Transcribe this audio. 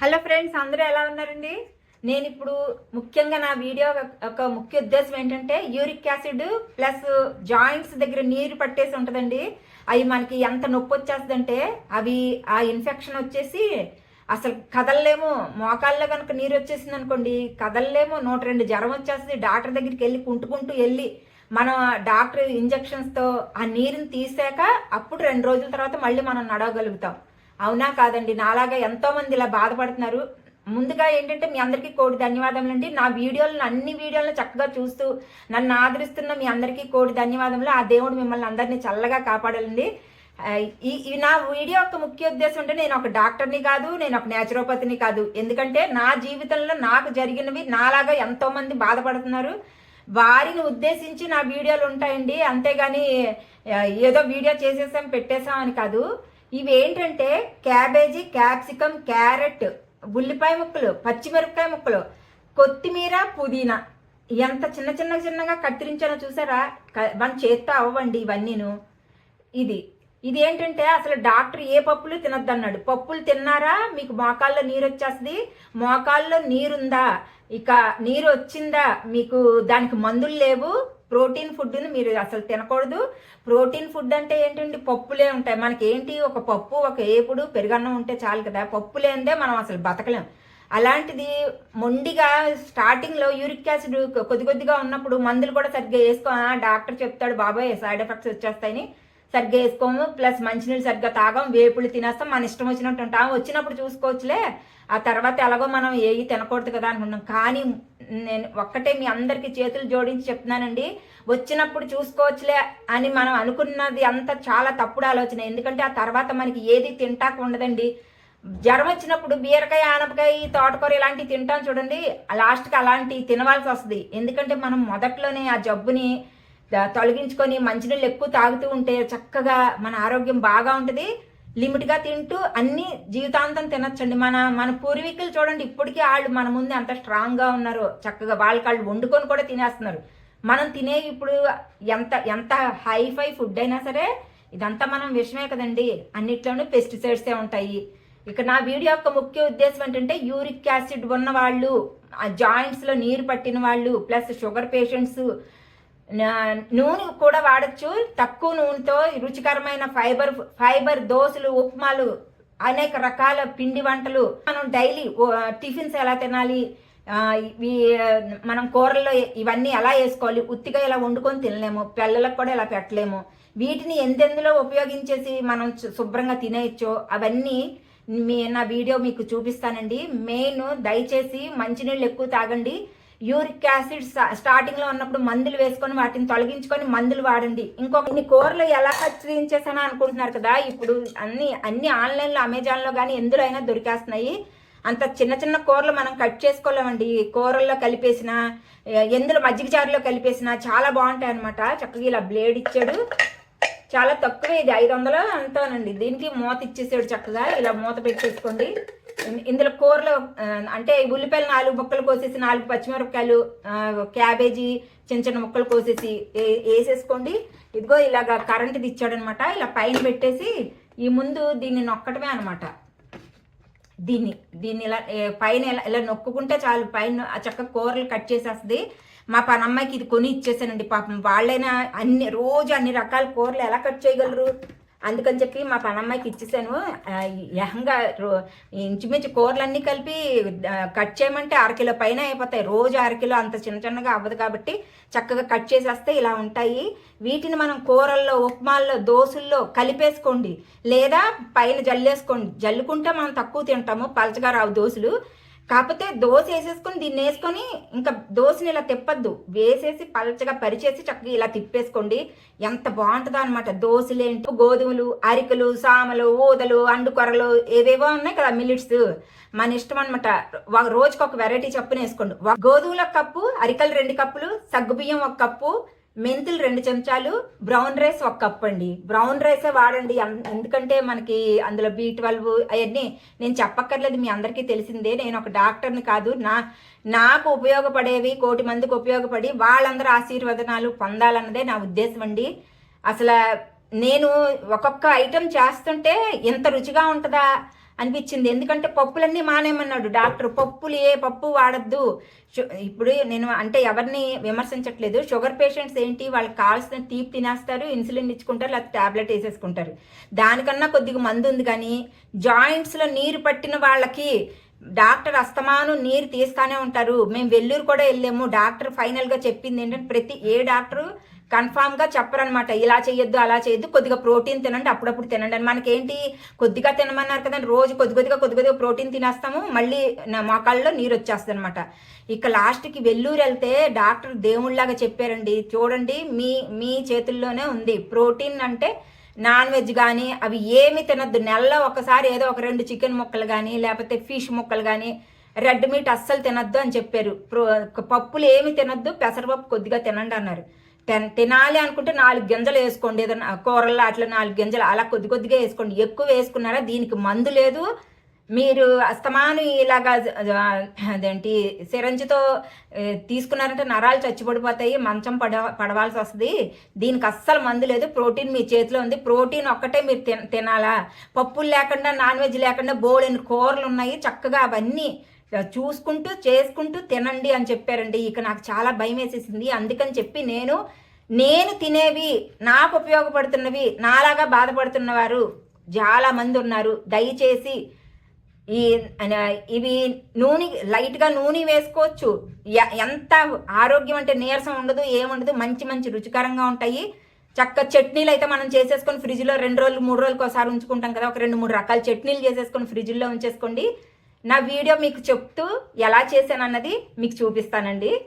Hello friends అందరూ ఎలా ఉన్నారండి? నేను ఇప్పుడు ముఖ్యంగా నా వీడియో ఒక ముఖ్య ఉద్దేశం ఏంటంటే యూరిక్ యాసిడ్ ప్లస్ జాయింట్స్ దగ్గర నీరు పట్టేసి ఉంటుందండి. అవి మనకి ఎంత నొప్పి వచ్చేస్తుందంటే అవి ఆ ఇన్ఫెక్షన్ వచ్చేసి అసలు కదలలేము. మోకాల్లో కనుక నీరు వచ్చేసింది అనుకోండి కదలలేము. నూట రెండు జ్వరం వచ్చేస్తుంది. డాక్టర్ దగ్గరికి వెళ్ళి కుంటుకుంటూ వెళ్ళి మనం డాక్టర్ ఇంజెక్షన్స్తో ఆ నీరుని తీసాక అప్పుడు రెండు రోజుల తర్వాత మళ్ళీ మనం నడవగలుగుతాం. అవునా కాదండి. నాలాగా ఎంతో మంది ఇలా బాధపడుతున్నారు. ముందుగా ఏంటంటే మీ అందరికీ కోడి ధన్యవాదములు అండి. నా వీడియోలను అన్ని వీడియోలను చక్కగా చూస్తూ నన్ను ఆదరిస్తున్న మీ అందరికీ కోటి ధన్యవాదములు. ఆ దేవుడు మిమ్మల్ని అందరినీ చల్లగా కాపాడాలండి. ఈ నా వీడియో యొక్క ముఖ్య ఉద్దేశం అంటే నేను ఒక డాక్టర్ని కాదు నేను ఒక నేచురోపతిని కాదు. ఎందుకంటే నా జీవితంలో నాకు జరిగినవి నాలాగా ఎంతో మంది బాధపడుతున్నారు. వారిని ఉద్దేశించి నా వీడియోలు ఉంటాయండి. అంతేగాని ఏదో వీడియో చేసేసాం పెట్టేసాం అని కాదు. ఇవి ఏంటంటే క్యాబేజీ క్యాప్సికమ్ క్యారెట్ ఉల్లిపాయ ముక్కలు పచ్చిమిరపకాయ ముక్కలు కొత్తిమీర పుదీనా. ఎంత చిన్న చిన్న చిన్నగా కత్తిరించానో చూసారా? మన చేత్తో అవ్వండి ఇవన్నీను. ఇది ఇది ఏంటంటే అసలు డాక్టర్ ఏ పప్పులు తినొద్దన్నాడు. పప్పులు తిన్నారా? మీకు మోకాల్లో నీరు వచ్చేస్తుంది మోకాల్లో నీరుందా? ఇక నీరు వచ్చిందా మీకు దానికి మందులు లేవు? ప్రోటీన్ ఫుడ్ని మీరు అసలు తినకూడదు. ప్రోటీన్ ఫుడ్ అంటే ఏంటండి? పప్పులే ఉంటాయి. మనకి ఏంటి ఒక పప్పు ఒక ఏపుడు పెరుగన్నం ఉంటే చాలు కదా. పప్పు లేనిదే మనం అసలు బతకలేం. అలాంటిది మొండిగా స్టార్టింగ్లో యూరిక్ యాసిడ్ కొద్ది కొద్దిగా ఉన్నప్పుడు మందులు కూడా సరిగ్గా వేసుకో. డాక్టర్ చెప్తాడు బాబాయ్ సైడ్ ఎఫెక్ట్స్ వచ్చేస్తాయని. సరిగ్గా వేసుకోము ప్లస్ మంచినీళ్ళు సరిగ్గా తాగం వేపులు తినేస్తాం మన ఇష్టం వచ్చినట్టు ఉంటాం. వచ్చినప్పుడు చూసుకోవచ్చులే. ఆ తర్వాత ఎలాగో మనం ఏవి తినకూడదు కదా అనుకున్నాం కానీ నేను ఒక్కటే మీ అందరికీ చేతులు జోడించి చెప్తున్నానండి. వచ్చినప్పుడు చూసుకోవచ్చులే అని మనం అనుకున్నది అంతా చాలా తప్పుడు ఆలోచన. ఎందుకంటే ఆ తర్వాత మనకి ఏది తింటాక ఉండదండి. జ్వరం వచ్చినప్పుడు బీరకాయ ఆనపకాయ తోటకూర ఇలాంటివి తింటాం చూడండి. లాస్ట్కి అలాంటివి తినవలసి వస్తుంది. ఎందుకంటే మనం మొదట్లోనే ఆ జబ్బుని తొలగించుకొని మంచినీళ్ళు ఎక్కువ తాగుతూ ఉంటే చక్కగా మన ఆరోగ్యం బాగా ఉంటుంది. లిమిట్గా తింటూ అన్ని జీవితాంతం తినచ్చండి. మన మన పూర్వీకులు చూడండి ఇప్పటికీ వాళ్ళు మన ముందు ఎంత స్ట్రాంగ్గా ఉన్నారో. చక్కగా వాళ్ళకి వాళ్ళు వండుకొని కూడా తినేస్తున్నారు. మనం తినే ఇప్పుడు ఎంత ఎంత హైఫై ఫుడ్ అయినా సరే ఇదంతా మనం విషమే కదండి. అన్నిట్లోనూ పెస్టిసైడ్సే ఉంటాయి. ఇక నా వీడియో యొక్క ముఖ్య ఉద్దేశం ఏంటంటే యూరిక్ యాసిడ్ ఉన్న వాళ్ళు ఆ జాయింట్స్లో నీరు పట్టిన వాళ్ళు ప్లస్ షుగర్ పేషెంట్స్ నూనె కూడా వాడచ్చు. తక్కువ నూనెతో రుచికరమైన ఫైబర్ ఫైబర్ దోశలు ఉప్మాలు అనేక రకాల పిండి వంటలు. మనం డైలీ టిఫిన్స్ ఎలా తినాలి? ఇవి మనం కూరల్లో ఇవన్నీ ఎలా వేసుకోవాలి? ఉత్తిగా ఇలా వండుకొని తినలేము. పిల్లలకు కూడా ఇలా పెట్టలేము. వీటిని ఎందెందులో ఉపయోగించేసి మనం శుభ్రంగా తినేయచ్చో అవన్నీ మీ నా వీడియో మీకు చూపిస్తానండి. మెయిన్ దయచేసి మంచినీళ్ళు ఎక్కువ తాగండి. యూరిక్ యాసిడ్ స్టార్టింగ్లో ఉన్నప్పుడు మందులు వేసుకొని వాటిని తొలగించుకొని మందులు వాడండి. ఇంకొక ఇన్ని కూరలు ఎలా కత్తిరించేసానా అనుకుంటున్నారు కదా ఇప్పుడు అన్ని అన్ని ఆన్లైన్లో అమెజాన్లో కానీ ఎందులో అయినా దొరికేస్తున్నాయి. అంత చిన్న చిన్న కూరలు మనం కట్ చేసుకోలేమండి. కూరల్లో కలిపేసిన ఎందులో మజ్జిగ చారులో కలిపేసిన చాలా బాగుంటాయి అనమాట చక్కగా ఇలా బ్లేడ్ ఇచ్చాడు. చాలా తక్కువ ఇది ఐదు వందలు అంతానండి. దీనికి మూత ఇచ్చేసాడు చక్కగా. ఇలా మూత పెట్టేసుకోండి. ఇందులో కూరలో అంటే ఉల్లిపాయలు నాలుగు ముక్కలు కోసేసి నాలుగు పచ్చిమిరపకాయలు క్యాబేజీ చిన్న చిన్న ముక్కలు కోసేసి ఏ- వేసేసుకోండి. ఇదిగో ఇలాగ కరెంట్ది ఇచ్చాడనమాట. ఇలా పైన పెట్టేసి ఈ ముందు దీన్ని నొక్కటమే అనమాట. దీన్ని దీన్ని ఇలా పైన ఇలా ఇలా నొక్కుకుంటే చాలు. పైన ఆ చక్క కూరలు కట్ చేసేస్తుంది. మా పనమ్మాయికి ఇది కొని ఇచ్చేసానండి పాపం. వాళ్ళైనా అన్ని రోజు అన్ని రకాల కూరలు ఎలా కట్ చేయగలరు? అందుకని చెప్పి మా పనమ్మాయికి ఇచ్చేసాను. యహంగా రో- ఇంచుమించు కూరలన్నీ కలిపి కట్ చేయమంటే అరకిలో పైన అయిపోతాయి. రోజు అరకిలో అంత చిన్న చిన్నగా అవ్వదు కాబట్టి చక్కగా కట్ చేసేస్తే ఇలా ఉంటాయి. వీటిని మనం కూరల్లో ఉప్మాల్లో దోశల్లో కలిపేసుకోండి. లేదా పైన జల్లేసుకోండి. జల్లుకుంటే మనం తక్కువ తింటాము. పలచగా రావు దోశలు. కాకపోతే దోశ వేసేసుకొని దీన్ని వేసుకొని ఇంకా దోశని ఇలా తిప్పద్దు. వేసేసి పలచగా పరిచేసి చక్కగా ఇలా తిప్పేసుకోండి. ఎంత బాగుంటుందో అనమాట దోశలేంటి గోధుమలు అరికలు సామలు ఊదలు అండుకొరలు ఏవేవో ఉన్నాయి కదా మిలిట్స్ మన ఇష్టం అనమాట రోజుకి ఒక వెరైటీ చప్పున వేసుకోండి. గోధుమల కప్పు అరికలు రెండు కప్పులు సగ్గుబియ్యం ఒక కప్పు మెంతులు రెండు చెంచాలు బ్రౌన్ రైస్ ఒక కప్ అండి. బ్రౌన్ రైసే వాడండి. ఎం- ఎందుకంటే మనకి అందులో బీ ట్వెల్వ్ అవన్నీ నేను చెప్పక్కర్లేదు మీ అందరికీ తెలిసిందే. నేను ఒక డాక్టర్ని కాదు. నా నాకు ఉపయోగపడేవి కోటి మందికి ఉపయోగపడి వాళ్ళందరూ ఆశీర్వదనాలు పొందాలన్నదే నా ఉద్దేశం అండి. అసలు నేను ఒక్కొక్క ఐటెం చేస్తుంటే ఎంత రుచిగా ఉంటుందా? అనిపించింది. ఎందుకంటే పప్పులన్నీ మానేమన్నాడు డాక్టర్. పప్పులు ఏ పప్పు వాడద్దు. షు- ఇప్పుడు నేను అంటే ఎవరిని విమర్శించట్లేదు. షుగర్ పేషెంట్స్ ఏంటి? వాళ్ళకి కావాల్సిన తీపి తినేస్తారు ఇన్సులిన్ ఇచ్చుకుంటారు లేకపోతే టాబ్లెట్ వేసేసుకుంటారు. దానికన్నా కొద్దిగా మందు ఉంది కానీ జాయింట్స్లో నీరు పట్టిన వాళ్ళకి డాక్టర్ అస్తమాను నీరు తీస్తానే ఉంటారు. మేము వెల్లూరు కూడా వెళ్ళాము. డాక్టర్ ఫైనల్గా చెప్పింది ఏంటంటే ప్రతి ఏ డాక్టరు కన్ఫామ్గా చెప్పరనమాట ఇలా చేయొద్దు అలా చేయొద్దు కొద్దిగా ప్రోటీన్ తినండి అప్పుడప్పుడు తినండి అని. మనకేంటి? కొద్దిగా తినమన్నారు కదండి రోజు కొద్ది కొద్దిగా కొద్ది కొద్దిగా ప్రోటీన్ తినేస్తాము మళ్ళీ మోకాళ్ళలో నీరు వచ్చేస్తుంది అనమాట ఇక లాస్ట్కి వెల్లూరు వెళ్తే డాక్టర్ దేవుళ్ళలాగా చెప్పారండి చూడండి మీ మీ చేతుల్లోనే ఉంది. ప్రోటీన్ అంటే నాన్ వెజ్ కానీ అవి ఏమి తినద్దు. నెలలో ఒకసారి ఏదో ఒక రెండు చికెన్ ముక్కలు కానీ లేకపోతే ఫిష్ ముక్కలు కానీ రెడ్ మీట్ అస్సలు తినద్దు అని చెప్పారు. ప్రో పప్పులు ఏమి తినద్దు పెసరపప్పు కొద్దిగా తినండి అన్నారు. తినాలి అనుకుంటే నాలుగు గింజలు వేసుకోండి. ఏదైనా కూరల్లో అట్లా నాలుగు గింజలు అలా కొద్ది కొద్దిగా వేసుకోండి. ఎక్కువ వేసుకున్నారా దీనికి మందు లేదు. మీరు అస్తమాను ఇలాగా అదేంటి సిరంజితో తీసుకున్నారంటే నరాలు చచ్చిపడిపోతాయి మంచం పడ పడవలసి వస్తుంది. దీనికి అస్సలు మందు లేదు. ప్రోటీన్ మీ చేతిలో ఉంది. ప్రోటీన్ ఒక్కటే మీరు తిన తినాలా? పప్పులు లేకుండా నాన్ వెజ్ లేకుండా బోలెని కూరలు ఉన్నాయి. చక్కగా అవన్నీ చూసుకుంటూ చేసుకుంటూ తినండి అని చెప్పారండి. ఇక నాకు చాలా భయం వేసేసింది. అందుకని చెప్పి నేను నేను తినేవి నాకు ఉపయోగపడుతున్నవి నాలాగా బాధపడుతున్న వారు చాలా మంది ఉన్నారు. దయచేసి ఈ ఇవి నూనె లైట్గా నూనె వేసుకోవచ్చు. ఎ- ఎంత ఆరోగ్యం అంటే నీరసం ఉండదు ఏముండదు మంచి మంచి రుచికరంగా ఉంటాయి. చక్క చట్నీలు అయితే మనం చేసేసుకొని ఫ్రిడ్జ్లో రెండు రోజులు మూడు రోజులకు ఒకసారి ఉంచుకుంటాం కదా ఒక రెండు మూడు రకాల చట్నీలు చేసేసుకొని ఫ్రిడ్జ్లో ఉంచేసుకోండి. నా వీడియో మీకు చెప్తూ ఎలా చేశాను అన్నది మీకు చూపిస్తానండి.